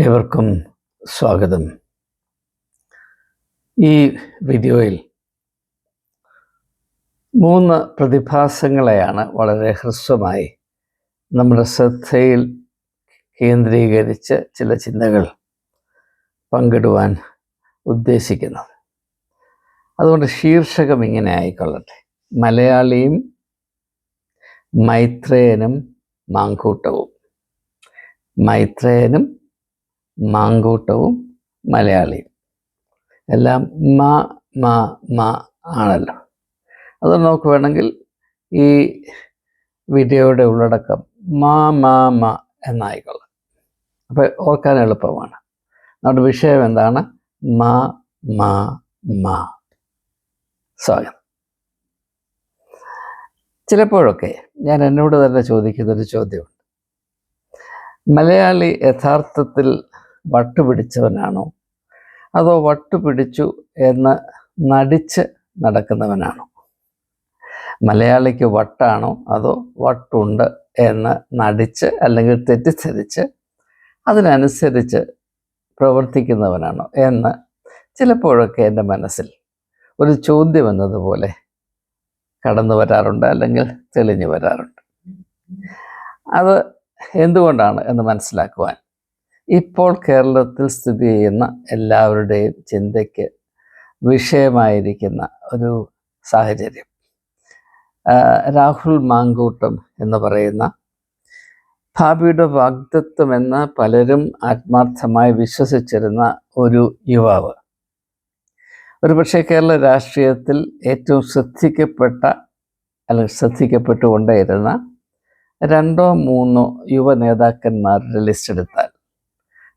ഏവർക്കും സ്വാഗതം. ഈ വീഡിയോയിൽ മൂന്ന് പ്രതിഭാസങ്ങളെയാണ് വളരെ ഹ്രസ്വമായി നമ്മുടെ ശ്രദ്ധയിൽ കേന്ദ്രീകരിച്ച് ചില ചിന്തകൾ പങ്കിടുവാൻ ഉദ്ദേശിക്കുന്നത്. അതുകൊണ്ട് ശീർഷകം ഇങ്ങനെ ആയിക്കൊള്ളട്ടെ. മലയാളിയും മൈത്രേയനും മാങ്കൂട്ടവും. മൈത്രേയനും മാങ്കൂട്ടവും മലയാളിയും. എല്ലാം മ മ മ ആണല്ലോ. അത് നമുക്ക് വേണമെങ്കിൽ ഈ വീഡിയോയുടെ ഉള്ളടക്കം മാ മാ മ എന്നായിക്കൊള്ളാം. അപ്പോൾ ഓർക്കാൻ എളുപ്പമാണ്. നമ്മുടെ വിഷയം എന്താണ്? മാ മാ മാ. സ്വാഗതം. ചിലപ്പോഴൊക്കെ ഞാൻ എന്നോട് തന്നെ ചോദിക്കുന്നൊരു ചോദ്യമുണ്ട്. മലയാളി യഥാർത്ഥത്തിൽ വട്ടുപിടിച്ചവനാണോ അതോ വട്ടു പിടിച്ചു എന്ന് നടിച്ച് നടക്കുന്നവനാണോ? മലയാളിക്ക് വട്ടാണോ? അതോ വട്ടുണ്ട് എന്ന് നടിച്ച് അല്ലെങ്കിൽ തെറ്റിദ്ധരിച്ച് അതിനനുസരിച്ച് പ്രവർത്തിക്കുന്നവനാണോ എന്ന് ചിലപ്പോഴൊക്കെ എന്റെ മനസ്സിൽ ഒരു ചോദ്യം എന്നതുപോലെ കടന്നു വരാറുണ്ട് അല്ലെങ്കിൽ തെളിഞ്ഞു വരാറുണ്ട്. അത് എന്തുകൊണ്ടാണ് എന്ന് മനസ്സിലാക്കുവാൻ ഇപ്പോൾ കേരളത്തിൽ സ്ഥിതി ചെയ്യുന്ന എല്ലാവരുടെയും ചിന്തയ്ക്ക് വിഷയമായിരിക്കുന്ന ഒരു സാഹചര്യം. രാഹുൽ മാങ്കൂട്ടം എന്ന് പറയുന്ന ഭാബിയുടെ വാഗ്ദത്വം എന്ന് പലരും ആത്മാർത്ഥമായി വിശ്വസിച്ചിരുന്ന ഒരു യുവാവ്. ഒരുപക്ഷെ കേരള രാഷ്ട്രീയത്തിൽ ഏറ്റവും ശ്രദ്ധിക്കപ്പെട്ട അല്ലെങ്കിൽ ശ്രദ്ധിക്കപ്പെട്ടുകൊണ്ടേയിരുന്ന രണ്ടോ മൂന്നോ യുവ നേതാക്കന്മാരുടെ ലിസ്റ്റ് എടുത്താൽ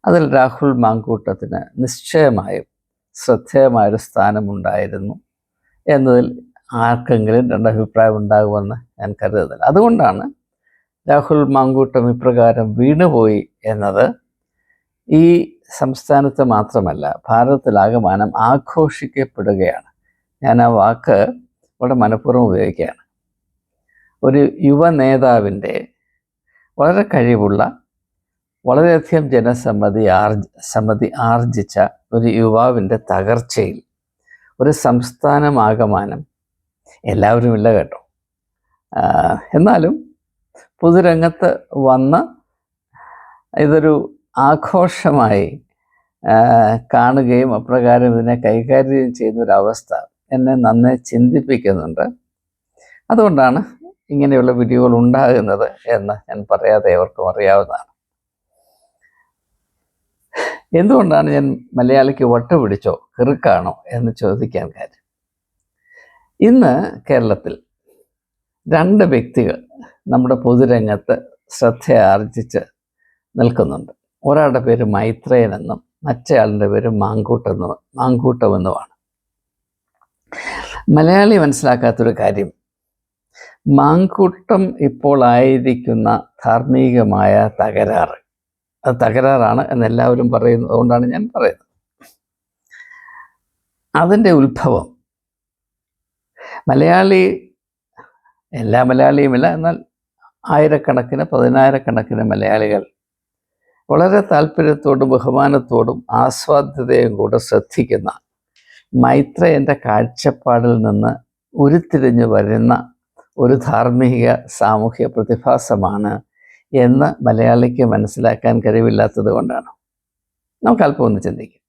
അതിൽ രാഹുൽ മാങ്കൂട്ടത്തിന് നിശ്ചയമായും ശ്രദ്ധേയമായൊരു സ്ഥാനമുണ്ടായിരുന്നു എന്നതിൽ ആർക്കെങ്കിലും രണ്ടഭിപ്രായം ഉണ്ടാകുമെന്ന് ഞാൻ കരുതുന്നില്ല. അതുകൊണ്ടാണ് രാഹുൽ മാങ്കൂട്ടം ഇപ്രകാരം വീണുപോയി എന്നത്. ഈ സംസ്ഥാനത്ത് മാത്രമല്ല ഭാരതത്തിലാകമാനം ആഘോഷിക്കപ്പെടുകയാണ്. ഞാൻ ആ വാക്ക് ഇവിടെ മനഃപൂർവം ഉപയോഗിക്കുകയാണ്. ഒരു യുവ നേതാവിന്റെ വളരെ കഴിവുള്ള വളരെയധികം ജനസമ്മതി ആർജ സമ്മതി ആർജിച്ച ഒരു യുവാവിന്റെ തകർച്ചയിൽ ഒരു സംസ്ഥാനമാകമാനം എല്ലാവരും ഇല്ല കേട്ടോ. എന്നാലും പൊതുരംഗത്ത് വന്ന ഇതൊരു ആഘോഷമായി കാണുകയും അപ്രകാരം ഇതിനെ കൈകാര്യം ചെയ്യുന്നൊരവസ്ഥ എന്നെ നന്നെ ചിന്തിപ്പിക്കുന്നുണ്ട്. അതുകൊണ്ടാണ് ഇങ്ങനെയുള്ള വീഡിയോകൾ ഉണ്ടാകുന്നത് എന്ന് ഞാൻ പറയാതെ അവർക്കും അറിയാവുന്നതാണ്. എന്തുകൊണ്ടാണ് ഞാൻ മലയാളിക്ക് വട്ട പിടിച്ചോ കിറുക്കാണോ എന്ന് ചോദിക്കാൻ കാര്യം? ഇന്ന് കേരളത്തിൽ രണ്ട് വ്യക്തികൾ നമ്മുടെ പൊതുരംഗത്ത് ശ്രദ്ധ ആർജിച്ച് നിൽക്കുന്നുണ്ട്. ഒരാളുടെ പേര് മൈത്രേയൻ എന്നും മറ്റേയാളുടെ പേര് മാങ്കൂട്ടെന്നും മാങ്കൂട്ടമെന്നുമാണ് മലയാളി മനസ്സിലാക്കാത്തൊരു കാര്യം മാങ്കൂട്ടം ഇപ്പോൾ ആയിരിക്കുന്ന ധാർമ്മികമായ തകരാറ്. അത് തകരാറാണ് എന്നെല്ലാവരും പറയുന്നത്. അതുകൊണ്ടാണ് ഞാൻ പറയുന്നത്. അതിന്റെ ഉത്ഭവം. മലയാളി എല്ലാ മലയാളിയുമില്ല. എന്നാൽ ആയിരക്കണക്കിന് പതിനായിരക്കണക്കിന് മലയാളികൾ വളരെ താല്പര്യത്തോടും ബഹുമാനത്തോടും ആസ്വാദ്യതയും കൂടെ ശ്രദ്ധിക്കുന്ന മൈത്രേയന്റെ കാഴ്ചപ്പാടിൽ നിന്ന് ഉരുത്തിരിഞ്ഞു വരുന്ന ഒരു ധാർമ്മിക സാമൂഹ്യ പ്രതിഭാസമാണ് എന്ന് മലയാളിക്ക് മനസ്സിലാക്കാൻ കഴിവില്ലാത്തത് കൊണ്ടാണ്. നമുക്ക് അല്പം ഒന്ന് ചിന്തിക്കാം.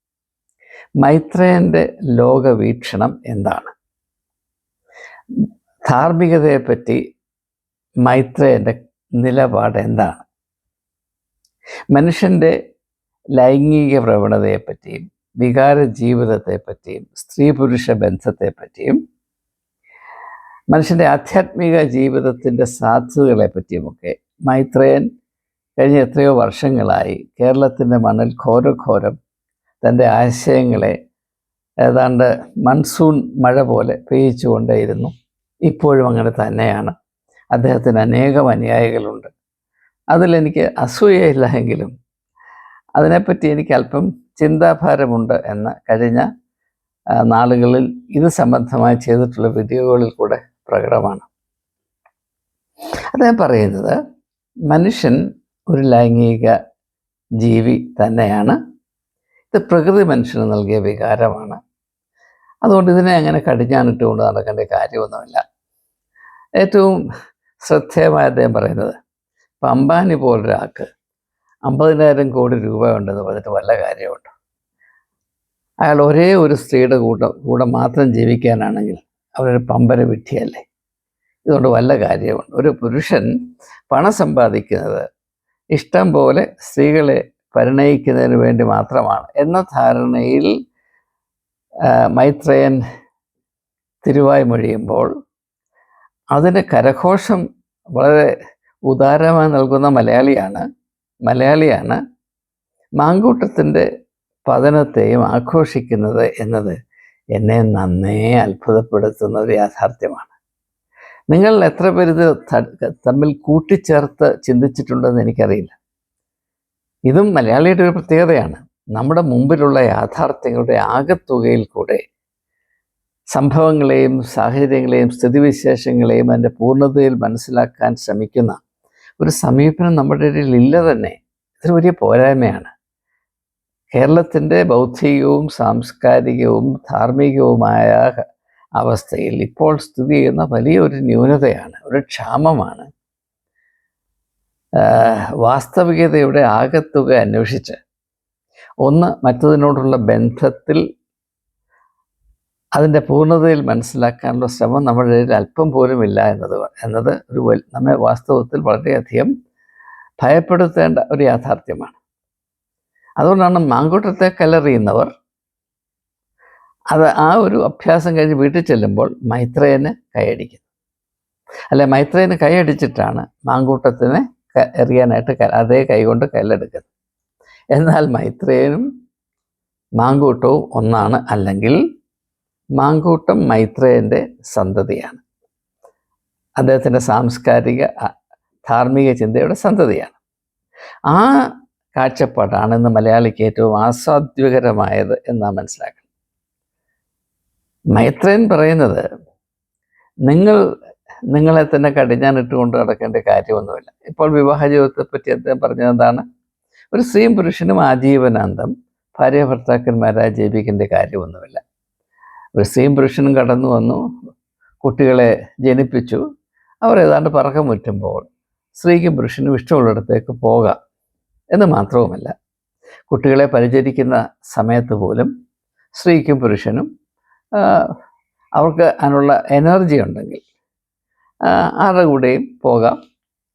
മൈത്രേയന്റെ ലോകവീക്ഷണം എന്താണ്? ധാർമ്മികതയെപ്പറ്റി മൈത്രേയന്റെ നിലപാട് എന്താണ്? മനുഷ്യന്റെ ലൈംഗിക പ്രവണതയെപ്പറ്റിയും വികാര ജീവിതത്തെപ്പറ്റിയും സ്ത്രീ പുരുഷ ബന്ധത്തെപ്പറ്റിയും മനുഷ്യന്റെ ആധ്യാത്മിക ജീവിതത്തിന്റെ സാധ്യതകളെ പറ്റിയുമൊക്കെ മൈത്രേയൻ കഴിഞ്ഞ എത്രയോ വർഷങ്ങളായി കേരളത്തിന്റെ മണ്ണിൽ ഘോരഘോരം തന്റെ ആശയങ്ങളെ ഏതാണ്ട് മൺസൂൺ മഴ പോലെ പെയ്യിച്ചുകൊണ്ടേയിരുന്നു ഇപ്പോഴും അങ്ങനെ തന്നെയാണ്. അദ്ദേഹത്തിന് അനേകം അനുയായികളുണ്ട്. അതിലെനിക്ക് അസൂയയില്ല എങ്കിലും അതിനെപ്പറ്റി എനിക്ക് അല്പം ചിന്താഭാരമുണ്ട് എന്ന് കഴിഞ്ഞ നാളുകളിൽ ഇത് സംബന്ധമായി ചെയ്തിട്ടുള്ള വീഡിയോകളിൽ കൂടെ പ്രകടമാണ്. അദ്ദേഹം പറയുന്നത് മനുഷ്യൻ ഒരു ലൈംഗിക ജീവി തന്നെയാണ്. ഇത് പ്രകൃതി മനുഷ്യന് നൽകിയ വികാരമാണ്. അതുകൊണ്ട് ഇതിനെ അങ്ങനെ കടിഞ്ഞാണിട്ടുകൊണ്ട് നടക്കേണ്ട കാര്യമൊന്നുമില്ല. ഏറ്റവും ശ്രദ്ധേയമായ അദ്ദേഹം പറയുന്നത് ഇപ്പം അംബാനി പോലൊരാൾക്ക് അമ്പതിനായിരം കോടി രൂപ ഉണ്ടെന്ന് പറഞ്ഞിട്ട് വല്ല കാര്യമുണ്ട്? അയാൾ ഒരേ ഒരു സ്ത്രീയുടെ കൂടെ കൂടെ മാത്രം ജീവിക്കാനാണെങ്കിൽ അവരൊരു പമ്പര വിട്ടിയല്ലേ ഇതുകൊണ്ട് വല്ല കാര്യമുണ്ട് ഒരു പുരുഷൻ പണം സമ്പാദിക്കുന്നത് ഇഷ്ടം പോലെ സ്ത്രീകളെ പരിണയിക്കുന്നതിന് വേണ്ടി മാത്രമാണ്. എന്ന ധാരണയിൽ മൈത്രയൻ തിരുവായ് മൊഴിയുമ്പോൾ അതിന് കരഘോഷം വളരെ ഉദാരമായി നൽകുന്ന മലയാളിയാണ് മലയാളിയാണ് മാങ്കൂട്ടത്തിന്റെ പതനത്തെയും ആഘോഷിക്കുന്നത് എന്നത് എന്നെ നന്നേ അത്ഭുതപ്പെടുത്തുന്ന ഒരു യാഥാർത്ഥ്യമാണ്. നിങ്ങൾ എത്ര പേര് ഇത് തമ്മിൽ കൂട്ടിച്ചേർത്ത് ചിന്തിച്ചിട്ടുണ്ടെന്ന് എനിക്കറിയില്ല. ഇതും മലയാളിയുടെ ഒരു പ്രത്യേകതയാണ്. നമ്മുടെ മുമ്പിലുള്ള യാഥാർത്ഥ്യങ്ങളുടെ ആകത്തുകയിൽ കൂടെ സംഭവങ്ങളെയും സാഹചര്യങ്ങളെയും സ്ഥിതിവിശേഷങ്ങളെയും അതിന്റെ പൂർണതയിൽ മനസ്സിലാക്കാൻ ശ്രമിക്കുന്ന ഒരു സമീപനം നമ്മുടെ ഇടയിൽ ഇല്ല തന്നെ. ഇതൊരു വലിയ പോരായ്മയാണ്. കേരളത്തിന്റെ ബൗദ്ധികവും സാംസ്കാരികവും ധാർമ്മികവുമായ അവസ്ഥയിൽ ഇപ്പോൾ സ്ഥിതി ചെയ്യുന്ന വലിയൊരു ന്യൂനതയാണ് ഒരു ക്ഷാമമാണ്. വാസ്തവികതയുടെ ആകത്തുക അന്വേഷിച്ച് ഒന്ന് മറ്റതിനോടുള്ള ബന്ധത്തിൽ അതിന്റെ പൂർണതയിൽ മനസ്സിലാക്കാനുള്ള ശ്രമം നമ്മുടെ അല്പം പോലും ഇല്ല എന്നത് എന്നത് ഒരു നമ്മെ വാസ്തവത്തിൽ വളരെയധികം ഭയപ്പെടുത്തേണ്ട ഒരു യാഥാർത്ഥ്യമാണ്. അതുകൊണ്ടാണ് മാങ്കൂട്ടത്തെ കല്ലെറിയുന്നവർ അത് ആ ഒരു അഭ്യാസം കഴിഞ്ഞ് വീട്ടിൽ ചെല്ലുമ്പോൾ മൈത്രേയന് കൈയടിക്കുന്നു. അല്ലെ മൈത്രേയന് കൈയടിച്ചിട്ടാണ് മാങ്കൂട്ടത്തിനെ എറിയാനായിട്ട് അതേ കൈകൊണ്ട് കല്ലെടുക്കുന്നത്. എന്നാൽ മൈത്രേയനും മാങ്കൂട്ടവും ഒന്നാണ് അല്ലെങ്കിൽ മാങ്കൂട്ടം മൈത്രേയന്റെ സന്തതിയാണ്. അദ്ദേഹത്തിന്റെ സാംസ്കാരിക ധാർമ്മിക ചിന്തയുടെ സന്തതിയാണ്. ആ കാഴ്ചപ്പാടാണ് ഇന്ന് മലയാളിക്ക് ഏറ്റവും ആസ്വാദ്യകരമായത് എന്നാണ് മനസ്സിലാക്കുന്നത് മൈത്രേയൻ പറയുന്നത് നിങ്ങൾ നിങ്ങളെ തന്നെ കടിഞ്ഞാനിട്ട് കൊണ്ട് നടക്കേണ്ട കാര്യമൊന്നുമില്ല. ഇപ്പോൾ വിവാഹ ജീവിതത്തെ പറ്റി അദ്ദേഹം പറഞ്ഞത് എന്താണ് ഒരു സ്ത്രീയും പുരുഷനും ആജീവനാന്തം ഭാര്യ ഭർത്താക്കന്മാരായി ജീവിക്കേണ്ട കാര്യമൊന്നുമില്ല. ഒരു സ്ത്രീയും പുരുഷനും കടന്നു വന്നു കുട്ടികളെ ജനിപ്പിച്ചു. അവർ ഏതാണ്ട് പറക്കം മുറ്റുമ്പോൾ സ്ത്രീക്കും പുരുഷനും ഇഷ്ടമുള്ളിടത്തേക്ക് പോകാം എന്ന് മാത്രവുമല്ല കുട്ടികളെ പരിചരിക്കുന്ന സമയത്ത് പോലും സ്ത്രീക്കും പുരുഷനും അവർക്ക് അതിനുള്ള എനർജി ഉണ്ടെങ്കിൽ ആരുടെ കൂടെയും പോകാം.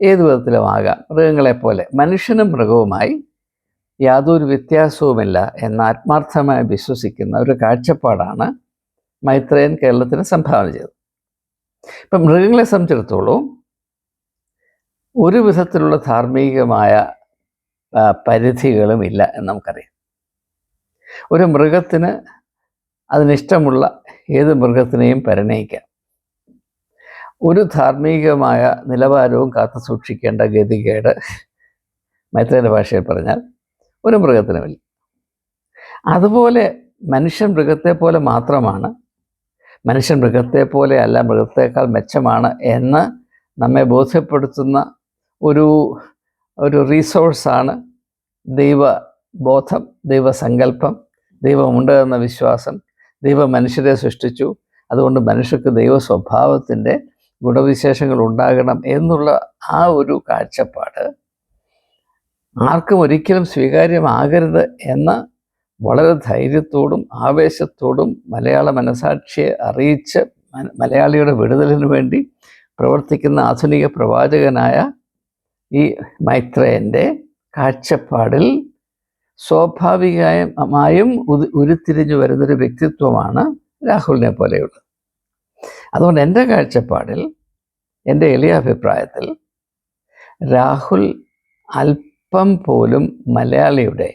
ഏത് വിധത്തിലും ആകാം മൃഗങ്ങളെപ്പോലെ മനുഷ്യനും മൃഗവുമായി യാതൊരു വ്യത്യാസവുമില്ല എന്ന ആത്മാർത്ഥമായി വിശ്വസിക്കുന്ന ഒരു കാഴ്ചപ്പാടാണ് മൈത്രേയൻ കേരളത്തിന് സംഭാവന ചെയ്തത്. ഇപ്പം മൃഗങ്ങളെ സംബന്ധിച്ചിടത്തോളം ഒരു വിധത്തിലുള്ള ധാർമ്മികമായ ആ, പരിധികളും ഇല്ല എന്ന് നമുക്കറിയാം. ഒരു മൃഗത്തിന് അതിനിഷ്ടമുള്ള ഏത് മൃഗത്തിനെയും പരിണയിക്കാം. ഒരു ധാർമ്മികമായ നിലവാരവും കാത്തു സൂക്ഷിക്കേണ്ട ഗതികേട് മൈത്രേന്റെ ഭാഷയിൽ പറഞ്ഞാൽ ഒരു മൃഗത്തിനുമില്ല അതുപോലെ മനുഷ്യൻ മൃഗത്തെ പോലെ മാത്രമാണ് മനുഷ്യൻ മൃഗത്തെ പോലെ അല്ല മൃഗത്തേക്കാൾ മെച്ചമാണ് എന്ന് നമ്മെ ബോധ്യപ്പെടുത്തുന്ന ഒരു ഒരു റീസോഴ്സാണ് ദൈവബോധം ദൈവസങ്കല്പം ദൈവമുണ്ട് എന്ന വിശ്വാസം ദൈവം മനുഷ്യരെ സൃഷ്ടിച്ചു. അതുകൊണ്ട് മനുഷ്യർക്ക് ദൈവ സ്വഭാവത്തിന്റെ ഗുണവിശേഷങ്ങൾ ഉണ്ടാകണം എന്നുള്ള ആ ഒരു കാഴ്ചപ്പാട് ആർക്കും ഒരിക്കലും സ്വീകാര്യമാകരുത് എന്ന വളരെ ധൈര്യത്തോടും ആവേശത്തോടും മലയാള മനസാക്ഷിയെ അറിയിച്ച് മലയാളിയുടെ വിടുതലിന് വേണ്ടി പ്രവർത്തിക്കുന്ന ആധുനിക പ്രവാചകനായ ഈ മൈത്രേയന്റെ കാഴ്ചപ്പാടിൽ സ്വാഭാവികമായും ഉരുത്തിരിഞ്ഞു വരുന്നൊരു വ്യക്തിത്വമാണ് രാഹുലിനെ പോലെയുള്ളത്. അതുകൊണ്ട് എന്റെ കാഴ്ചപ്പാടിൽ എന്റെ എളിയ അഭിപ്രായത്തിൽ രാഹുൽ അല്പം പോലും മലയാളിയുടെ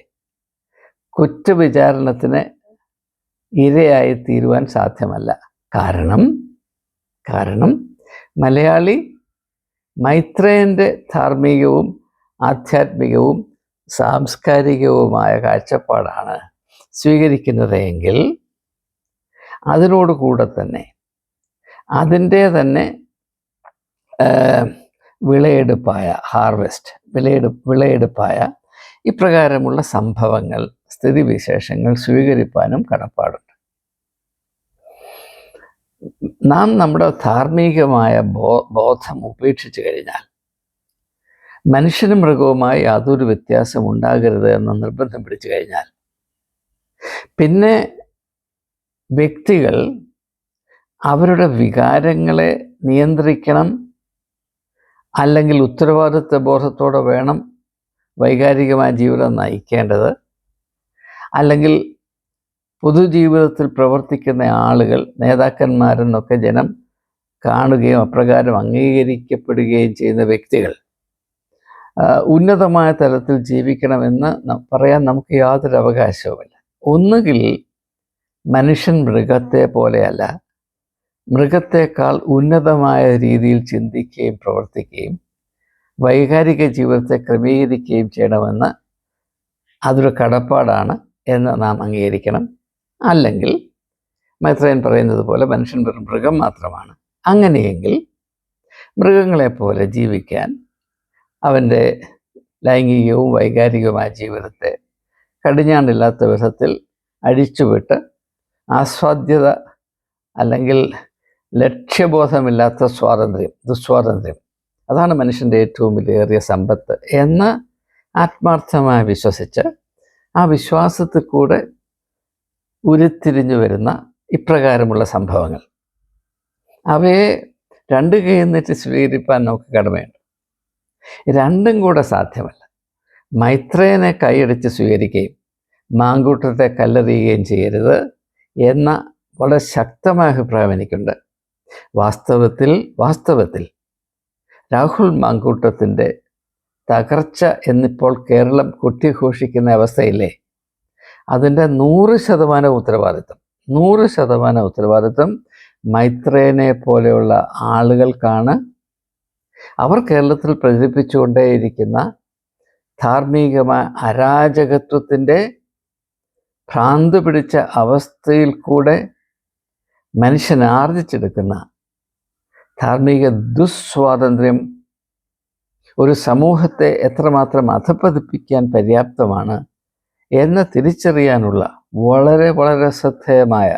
കുറ്റവിചാരണത്തിന് ഇരയായി തീരുവാൻ സാധ്യമല്ല. കാരണം കാരണം മലയാളി മൈത്രേയന്റെ ധാർമ്മികവും ആധ്യാത്മികവും സാംസ്കാരികവുമായ കാഴ്ചപ്പാടാണ് സ്വീകരിക്കുന്നതെങ്കിൽ അതിനോട് കൂടെ തന്നെ അതിന്റെ തന്നെ വിളയെടുപ്പായ ഹാർവെസ്റ്റ് വിളയെടു വിളയെടുപ്പായ ഇപ്രകാരമുള്ള സംഭവങ്ങൾ സ്ഥിതിവിശേഷങ്ങൾ സ്വീകരിപ്പാനും കടപ്പാടുണ്ട്. നാം നമ്മുടെ ധാർമ്മികമായ ബോ ബോധം ഉപേക്ഷിച്ചു കഴിഞ്ഞാൽ മനുഷ്യനും മൃഗവുമായി യാതൊരു വ്യത്യാസം ഉണ്ടാകരുത് എന്ന് നിർബന്ധം പിടിച്ചു കഴിഞ്ഞാൽ. പിന്നെ വ്യക്തികൾ അവരുടെ വികാരങ്ങളെ നിയന്ത്രിക്കണം അല്ലെങ്കിൽ ഉത്തരവാദിത്വ ബോധത്തോടെ വേണം വൈകാരികമായ ജീവിതം നയിക്കേണ്ടത്. അല്ലെങ്കിൽ പൊതുജീവിതത്തിൽ പ്രവർത്തിക്കുന്ന ആളുകൾ നേതാക്കന്മാരെന്നൊക്കെ ജനം കാണുകയും അപ്രകാരം അംഗീകരിക്കപ്പെടുകയും ചെയ്യുന്ന വ്യക്തികൾ. ഉന്നതമായ തലത്തിൽ ജീവിക്കണമെന്ന് പറയാൻ നമുക്ക് യാതൊരു അവകാശവുമില്ല. ഒന്നുകിൽ മനുഷ്യൻ മൃഗത്തെ പോലെയല്ല മൃഗത്തെക്കാൾ ഉന്നതമായ രീതിയിൽ ചിന്തിക്കുകയും പ്രവർത്തിക്കുകയും വൈകാരിക ജീവിതത്തെ ക്രമീകരിക്കുകയും ചെയ്യണമെന്ന് അതൊരു കടപ്പാടാണ് എന്ന് നാം അംഗീകരിക്കണം. അല്ലെങ്കിൽ മൈത്രയൻ പറയുന്നത് പോലെ മനുഷ്യൻ വെറും മൃഗം മാത്രമാണ്. അങ്ങനെയെങ്കിൽ മൃഗങ്ങളെപ്പോലെ ജീവിക്കാൻ അവന്റെ ലൈംഗികവും വൈകാരികവുമായ ജീവിതത്തെ കടിഞ്ഞാണ്ടില്ലാത്ത വിധത്തിൽ അഴിച്ചുവിട്ട് ആസ്വാദ്യത അല്ലെങ്കിൽ ലക്ഷ്യബോധമില്ലാത്ത സ്വാതന്ത്ര്യം ദുസ്വാതന്ത്ര്യം. അതാണ് മനുഷ്യന്റെ ഏറ്റവും വിലയേറിയ സമ്പത്ത് എന്ന് ആത്മാർത്ഥമായി വിശ്വസിച്ച് ആ വിശ്വാസത്തിൽ കൂടെ ഉരുത്തിരിഞ്ഞു വരുന്ന ഇപ്രകാരമുള്ള സംഭവങ്ങൾ. അവയെ രണ്ട് കൈ എന്നിട്ട് സ്വീകരിപ്പാൻ നമുക്ക് കടമയുണ്ട്. രണ്ടും കൂടെ സാധ്യമല്ല. മൈത്രേനെ കൈയടിച്ച് സ്വീകരിക്കുകയും മാങ്കൂട്ടത്തെ കല്ലെറിയുകയും ചെയ്യരുത് എന്ന വളരെ ശക്തമായ അഭിപ്രായം എനിക്കുണ്ട്. വാസ്തവത്തിൽ വാസ്തവത്തിൽ രാഹുൽ മാങ്കൂട്ടത്തിന്റെ തകർച്ച എന്നിപ്പോൾ കേരളം കുട്ടിഘോഷിക്കുന്ന അവസ്ഥയില്ലേ? അതിന്റെ നൂറ് ശതമാനം ഉത്തരവാദിത്വം നൂറ് ശതമാനം ഉത്തരവാദിത്വം മൈത്രേനെ പോലെയുള്ള ആളുകൾക്കാണ് അവർ കേരളത്തിൽ പ്രചരിപ്പിച്ചുകൊണ്ടേയിരിക്കുന്ന ധാർമ്മികമായ അരാജകത്വത്തിന്റെ ഭ്രാന്ത് പിടിച്ച അവസ്ഥയിൽ കൂടെ മനുഷ്യൻ ആർജിച്ചെടുക്കുന്ന ധാർമ്മിക ദുസ്വാതന്ത്ര്യം ഒരു സമൂഹത്തെ എത്രമാത്രം അധപ്പതിപ്പിക്കാൻ പര്യാപ്തമാണ് എന്ന് തിരിച്ചറിയാനുള്ള വളരെ വളരെ ശ്രദ്ധേയമായ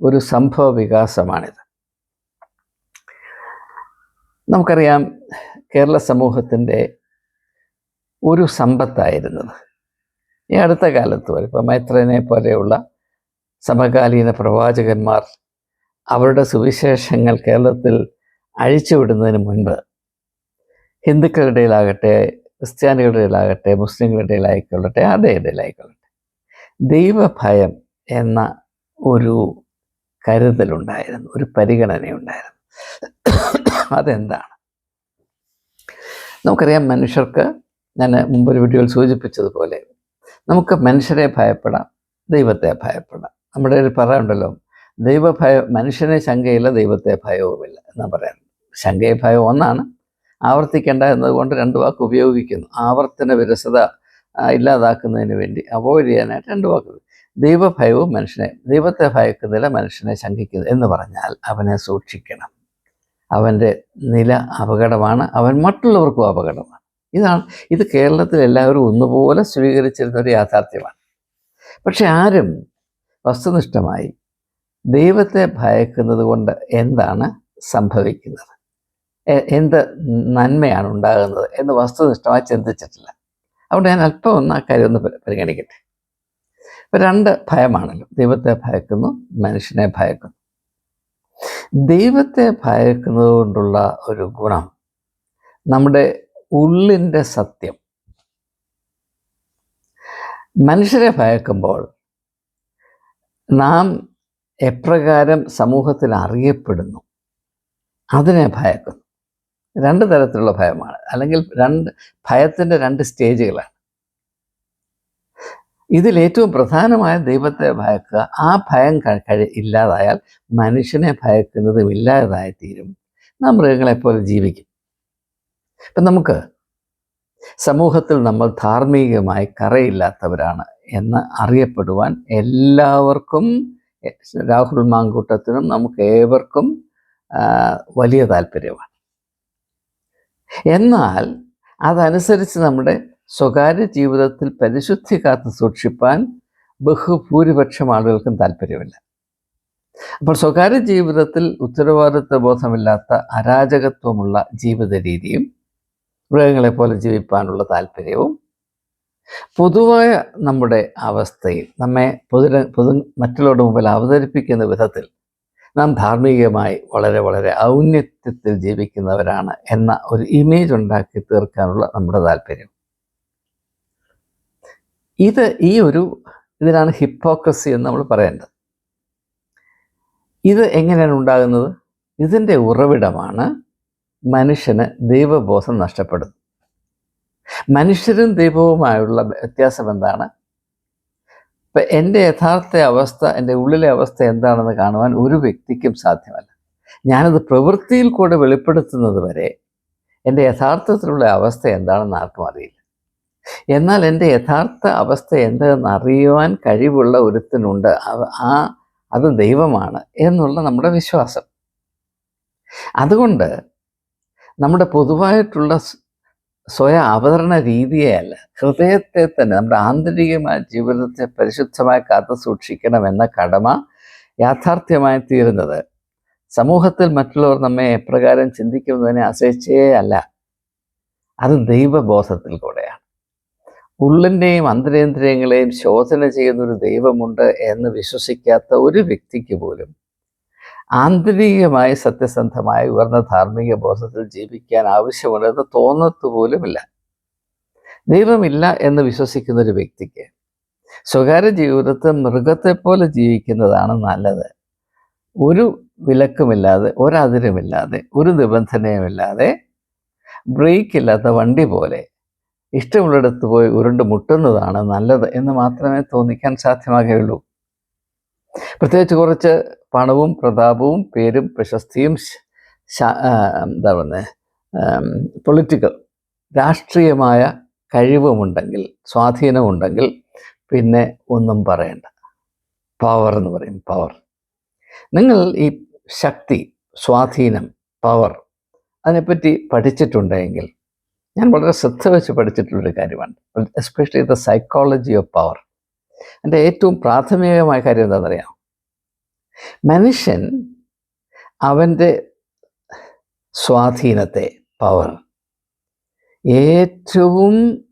ഒരു സംഭവ വികാസമാണിത് നമുക്കറിയാം കേരള സമൂഹത്തിന്റെ ഒരു സമ്പത്തായിരുന്നത് ഈ അടുത്ത കാലത്ത് വരെ ഇപ്പോൾ മൈത്രനെ പോലെയുള്ള സമകാലീന പ്രവാചകന്മാർ അവരുടെ സുവിശേഷങ്ങൾ കേരളത്തിൽ അഴിച്ചുവിടുന്നതിന് മുൻപ് ഹിന്ദുക്കളുടെ ഇടയിലാകട്ടെ ക്രിസ്ത്യാനികളുടെ ഇടയിലാകട്ടെ മുസ്ലിങ്ങളുടെ ഇടയിലായിക്കൊള്ളട്ടെ അതേ ഇടയിലായിക്കൊള്ളട്ടെ ദൈവഭയം എന്ന ഒരു കരുതലുണ്ടായിരുന്നു ഒരു പരിഗണനയുണ്ടായിരുന്നു. അതെന്താണ്? നമുക്കറിയാം മനുഷ്യർക്ക് ഞാൻ മുമ്പൊരു വീഡിയോയിൽ സൂചിപ്പിച്ചതുപോലെ നമുക്ക് മനുഷ്യരെ ഭയപ്പെടാം ദൈവത്തെ ഭയപ്പെടാം. നമ്മുടെ ഒരു പറയുണ്ടല്ലോ ദൈവഭയം മനുഷ്യനെ ശങ്കയില്ല ദൈവത്തെ ഭയവുമില്ല എന്ന് പറയാൻ ശങ്കയെ ഭയം ഒന്നാണ് ആവർത്തിക്കേണ്ട എന്നതുകൊണ്ട് രണ്ട് വാക്ക് ഉപയോഗിക്കുന്നു. ആവർത്തന വിരസത ഇല്ലാതാക്കുന്നതിന് വേണ്ടി അവോയ്ഡ് ചെയ്യാനായിട്ട് രണ്ട് വാക്ക്. ദൈവഭയവും മനുഷ്യനെ ദൈവത്തെ ഭയക്കുന്നില്ല മനുഷ്യനെ ശങ്കിക്കുന്നു എന്ന് പറഞ്ഞാൽ അവനെ സൂക്ഷിക്കണം. അവന്റെ നില അപകടമാണ് അവൻ മറ്റുള്ളവർക്കും അപകടമാണ്. ഇതാണ് ഇത് കേരളത്തിൽ എല്ലാവരും ഒന്നുപോലെ സ്വീകരിച്ചിരുന്ന ഒരു യാഥാർത്ഥ്യമാണ്. പക്ഷെ ആരും വസ്തുനിഷ്ഠമായി ദൈവത്തെ ഭയക്കുന്നത് കൊണ്ട് എന്താണ് സംഭവിക്കുന്നത്? എന്ത് നന്മയാണ് ഉണ്ടാകുന്നത് എന്ന് വസ്തുനിഷ്ഠമായി ചിന്തിച്ചിട്ടില്ല. അതുകൊണ്ട് ഞാൻ അല്പം ഒന്ന് ആ കാര്യം ഒന്ന് പരിഗണിക്കട്ടെ. ഇപ്പം രണ്ട് ഭയമാണല്ലോ. ദൈവത്തെ ഭയക്കുന്നു മനുഷ്യനെ ഭയക്കുന്നു. ദൈവത്തെ ഭയക്കുന്നത് കൊണ്ടുള്ള ഒരു ഗുണം നമ്മുടെ ഉള്ളിന്റെ സത്യം. മനുഷ്യരെ ഭയക്കുമ്പോൾ നാം എപ്രകാരം സമൂഹത്തിൽ അറിയപ്പെടുന്നു അതിനെ ഭയക്കുന്നു. രണ്ട് തരത്തിലുള്ള ഭയമാണ്. അല്ലെങ്കിൽ രണ്ട് ഭയത്തിന്റെ രണ്ട് സ്റ്റേജുകളാണ്. ഇതിൽ ഏറ്റവും പ്രധാനമായ ദൈവത്തെ ഭയക്കുക ആ ഭയം കഴി ഇല്ലാതായാൽ മനുഷ്യനെ ഭയക്കുന്നതും ഇല്ലാതായി തീരും നാം മൃഗങ്ങളെപ്പോലെ ജീവിക്കും. ഇപ്പം നമുക്ക് സമൂഹത്തിൽ നമ്മൾ ധാർമ്മികമായി കറയില്ലാത്തവരാണ് എന്ന് അറിയപ്പെടുവാൻ എല്ലാവർക്കും രാഹുൽ മാങ്കൂട്ടത്തിനും നമുക്ക് ഏവർക്കും വലിയ താല്പര്യമാണ്. എന്നാൽ അതനുസരിച്ച് നമ്മുടെ സ്വകാര്യ ജീവിതത്തിൽ പരിശുദ്ധി കാത്തു സൂക്ഷിപ്പാൻ ബഹുഭൂരിപക്ഷം ആളുകൾക്കും താല്പര്യമില്ല. അപ്പോൾ സ്വകാര്യ ജീവിതത്തിൽ ഉത്തരവാദിത്വ ബോധമില്ലാത്ത അരാജകത്വമുള്ള ജീവിത രീതിയും മൃഗങ്ങളെ പോലെ ജീവിപ്പാനുള്ള താല്പര്യവും പൊതുവായ നമ്മുടെ അവസ്ഥയിൽ നമ്മെ പൊതു പൊതു മറ്റുള്ളവരുടെ മുമ്പിൽ അവതരിപ്പിക്കുന്ന വിധത്തിൽ നാം ധാർമ്മികമായി വളരെ വളരെ ഔന്നത്യത്തിൽ ജീവിക്കുന്നവരാണ് എന്ന ഒരു ഇമേജ് ഉണ്ടാക്കി തീർക്കാനുള്ള നമ്മുടെ താല്പര്യം. ഇത് ഈ ഒരു ഇതിനാണ് ഹിപ്പോക്രസി എന്ന് നമ്മൾ പറയേണ്ടത്. ഇത് എങ്ങനെയാണ് ഉണ്ടാകുന്നത്? ഇതിന്റെ ഉറവിടമാണ് മനുഷ്യന് ദൈവബോധം നഷ്ടപ്പെടുന്നത്. മനുഷ്യരും ദൈവവുമായുള്ള വ്യത്യാസം എന്താണ്? ഇപ്പം എന്റെ യഥാർത്ഥ അവസ്ഥ എന്റെ ഉള്ളിലെ അവസ്ഥ എന്താണെന്ന് കാണുവാൻ ഒരു വ്യക്തിക്കും സാധ്യമല്ല. ഞാനത് പ്രവൃത്തിയിൽ കൂടെ വെളിപ്പെടുത്തുന്നത് വരെ എന്റെ യഥാർത്ഥത്തിലുള്ള അവസ്ഥ എന്താണെന്ന് ആർക്കും അറിയില്ല. എന്നാൽ എന്റെ യഥാർത്ഥ അവസ്ഥ എന്താണെന്ന് അറിയുവാൻ കഴിവുള്ള ഒരുത്തിനുണ്ട്. ആ അത് ദൈവമാണ് എന്നുള്ള നമ്മുടെ വിശ്വാസം. അതുകൊണ്ട് നമ്മുടെ പൊതുവായിട്ടുള്ള സ്വയ അവതരണ രീതിയല്ല ഹൃദയത്തെ തന്നെ നമ്മുടെ ആന്തരികമായ ജീവിതത്തെ പരിശുദ്ധമായി കാത്തു സൂക്ഷിക്കണമെന്ന കടമ യാഥാർത്ഥ്യമായി തീരുന്നത്. സമൂഹത്തിൽ മറ്റുള്ളവർ നമ്മെ എപ്രകാരം ചിന്തിക്കുന്നതിനെ ആശ്രയിച്ചേ അല്ല. അത് ദൈവബോധത്തിൽ കൂടെയാണ് ഉള്ളിന്റെയും അന്തരേന്ദ്രിയങ്ങളെയും ശോധന ചെയ്യുന്ന ഒരു ദൈവമുണ്ട് എന്ന് വിശ്വസിക്കാത്ത ഒരു വ്യക്തിക്ക് പോലും ആന്തരികമായി സത്യസന്ധമായ ഉയർന്ന ധാർമ്മിക ബോധത്തിൽ ജീവിക്കാൻ ആവശ്യമുണ്ടെന്ന് തോന്നത്തു പോലുമില്ല. ദൈവമില്ല എന്ന് വിശ്വസിക്കുന്ന ഒരു വ്യക്തിക്ക് സ്വകാര്യ മൃഗത്തെ പോലെ ജീവിക്കുന്നതാണ് നല്ലത്. ഒരു വിലക്കുമില്ലാതെ ഒരതിരുമില്ലാതെ ഒരു നിബന്ധനയുമില്ലാതെ ബ്രേക്കില്ലാത്ത വണ്ടി പോലെ ഇഷ്ടമുള്ളിടത്ത് പോയി ഉരുണ്ട് മുട്ടുന്നതാണ് നല്ലത് എന്ന് മാത്രമേ തോന്നിക്കാൻ സാധ്യമാകുകയുള്ളൂ. പ്രത്യേകിച്ച് കുറച്ച് പണവും പ്രതാപവും പേരും പ്രശസ്തിയും എന്താ പറയുന്നത് പൊളിറ്റിക്കൽ രാഷ്ട്രീയമായ കഴിവുമുണ്ടെങ്കിൽ സ്വാധീനമുണ്ടെങ്കിൽ പിന്നെ ഒന്നും പറയണ്ട. പവർ എന്ന് പറയും പവർ. നിങ്ങൾ ഈ ശക്തി സ്വാധീനം പവർ അതിനെപ്പറ്റി പഠിച്ചിട്ടുണ്ടെങ്കിൽ ഞാൻ വളരെ ശ്രദ്ധ വെച്ച് പഠിച്ചിട്ടുള്ളൊരു കാര്യമാണ്. Especially the psychology of power എന്റെ ഏറ്റവും പ്രാഥമികമായ കാര്യം എന്താണെന്നറിയാം മനുഷ്യൻ അവന്റെ സ്വാധീനത്തെ പവർ ഏറ്റവും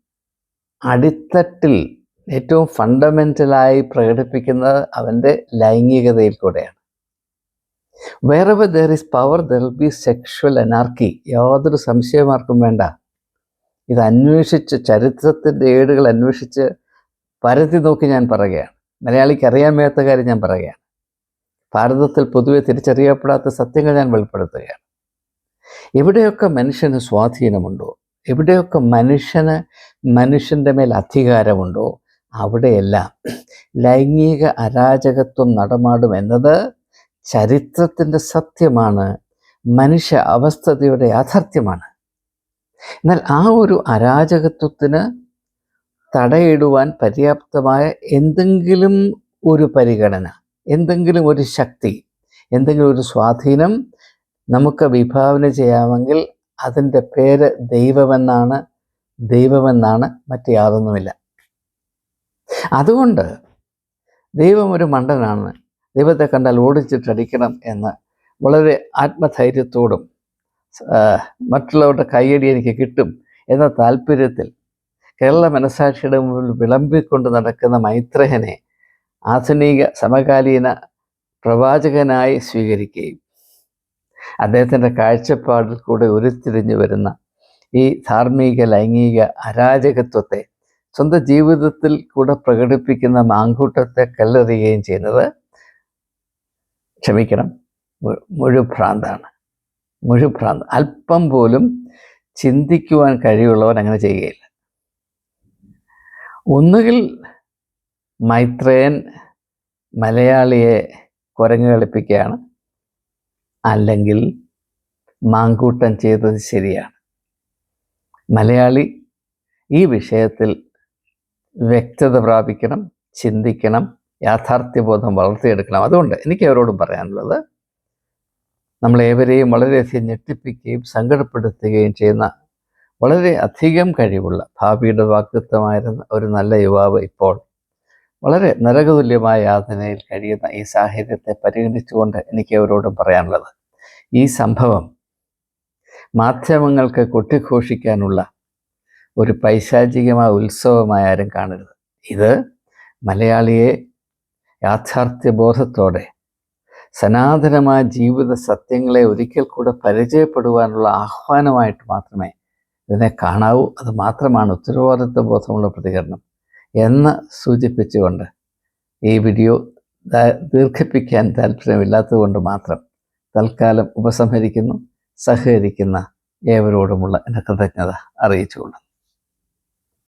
അടിത്തട്ടിൽ ഏറ്റവും ഫണ്ടമെന്റലായി പ്രകടിപ്പിക്കുന്നത് അവന്റെ ലൈംഗികതയിൽ കൂടെയാണ്. വേറെ there is power there be sexual anarchy യാതൊരു സംശയമാർക്കും വേണ്ട. ഇത് അന്വേഷിച്ച് ചരിത്രത്തിന്റെ ഏടുകൾ അന്വേഷിച്ച് പരത്തി നോക്കി ഞാൻ പറയുകയാണ്. മലയാളിക്ക് അറിയാൻ വയ്യാത്ത കാര്യം ഞാൻ പറയുകയാണ്. ഭാരതത്തിൽ പൊതുവെ തിരിച്ചറിയപ്പെടാത്ത സത്യങ്ങൾ ഞാൻ വെളിപ്പെടുത്തുകയാണ്. എവിടെയൊക്കെ മനുഷ്യന് സ്വാധീനമുണ്ടോ? എവിടെയൊക്കെ മനുഷ്യന് മനുഷ്യന്റെ മേൽ അധികാരമുണ്ടോ? അവിടെയെല്ലാം ലൈംഗിക അരാജകത്വം നടമാടും എന്നത് ചരിത്രത്തിന്റെ സത്യമാണ്. മനുഷ്യ അവസ്ഥതയുടെ യാഥാർത്ഥ്യമാണ്. എന്നാൽ ആ ഒരു അരാജകത്വത്തിന് തടയിടുവാൻ പര്യാപ്തമായ എന്തെങ്കിലും ഒരു പരിഗണന എന്തെങ്കിലും ഒരു ശക്തി എന്തെങ്കിലും ഒരു സ്വാധീനം നമുക്ക് വിഭാവന ചെയ്യാമെങ്കിൽ അതിന്റെ പേര് ദൈവമെന്നാണ് ദൈവമെന്നാണ് മറ്റു യാതൊന്നുമില്ല. അതുകൊണ്ട് ദൈവം ഒരു മണ്ടനാണ്. ദൈവത്തെ കണ്ടാൽ ഓടിച്ചിട്ടടിക്കണം എന്ന് വളരെ ആത്മധൈര്യത്തോടും മറ്റുള്ളവരുടെ കൈയടി എനിക്ക് കിട്ടും എന്ന താല്പര്യത്തിൽ കേരള മനസാക്ഷിയുടെ മുമ്പിൽ വിളമ്പിക്കൊണ്ട് നടക്കുന്ന മൈത്രേയനെ ആധുനിക സമകാലീന പ്രവാചകനായി സ്വീകരിക്കുകയും അദ്ദേഹത്തിന്റെ കാഴ്ചപ്പാടിൽ കൂടെ ഉരുത്തിരിഞ്ഞു വരുന്ന ഈ ധാർമ്മിക ലൈംഗിക അരാജകത്വത്തെ സ്വന്തം ജീവിതത്തിൽ കൂടെ പ്രകടിപ്പിക്കുന്ന മാങ്കൂട്ടത്തെ കല്ലെറിയുകയും ചെയ്യുന്നത് ക്ഷമിക്കണം മുഴുഭ്രാന്താണ് മുഴുഭ്രാന്ത് അല്പം പോലും ചിന്തിക്കുവാൻ കഴിവുള്ളവൻ അങ്ങനെ ചെയ്യുകയില്ല. ഒന്നുകിൽ മൈത്രേയൻ മലയാളിയെ കുരങ്ങ് കളിപ്പിക്കുകയാണ്. അല്ലെങ്കിൽ മാങ്കൂട്ടം ചെയ്തത് ശരിയാണ്. മലയാളി ഈ വിഷയത്തിൽ വ്യക്തത പ്രാപിക്കണം ചിന്തിക്കണം യാഥാർത്ഥ്യബോധം വളർത്തിയെടുക്കണം. അതുകൊണ്ട് എനിക്ക് അവരോടും പറയാനുള്ളത് നമ്മളേവരെയും വളരെയധികം ഞെട്ടിപ്പിക്കുകയും സങ്കടപ്പെടുത്തുകയും ചെയ്യുന്ന വളരെ അധികം കഴിവുള്ള ഭാവിയുടെ വാക്തത്വമായിരുന്ന ഒരു നല്ല യുവാവ് ഇപ്പോൾ വളരെ നരകതുല്യമായ യാതനയിൽ കഴിയുന്ന ഈ സാഹചര്യത്തെ പരിഗണിച്ചുകൊണ്ട് എനിക്ക് അവരോടും പറയാനുള്ളത്. ഈ സംഭവം മാധ്യമങ്ങൾക്ക് കൊട്ടിഘോഷിക്കാനുള്ള ഒരു പൈശാചികമായ ഉത്സവമായി ആരും കാണരുത്. ഇത് മലയാളിയെ യാഥാർത്ഥ്യബോധത്തോടെ സനാതനമായ ജീവിത സത്യങ്ങളെ ഒരിക്കൽ കൂടെ പരിചയപ്പെടുവാനുള്ള ആഹ്വാനമായിട്ട് മാത്രമേ ഇതിനെ കാണാവൂ. അത് മാത്രമാണ് ഉത്തരവാദിത്വ ബോധമുള്ള പ്രതികരണം എന്ന് സൂചിപ്പിച്ചുകൊണ്ട് ഈ വീഡിയോ ദീർഘിപ്പിക്കാൻ താല്പര്യമില്ലാത്തതുകൊണ്ട് മാത്രം തൽക്കാലം ഉപസംഹരിക്കുന്നു സഹകരിക്കുന്ന ഏവരോടുമുള്ള എന്റെ കൃതജ്ഞത അറിയിച്ചുകൊള്ളുന്നു.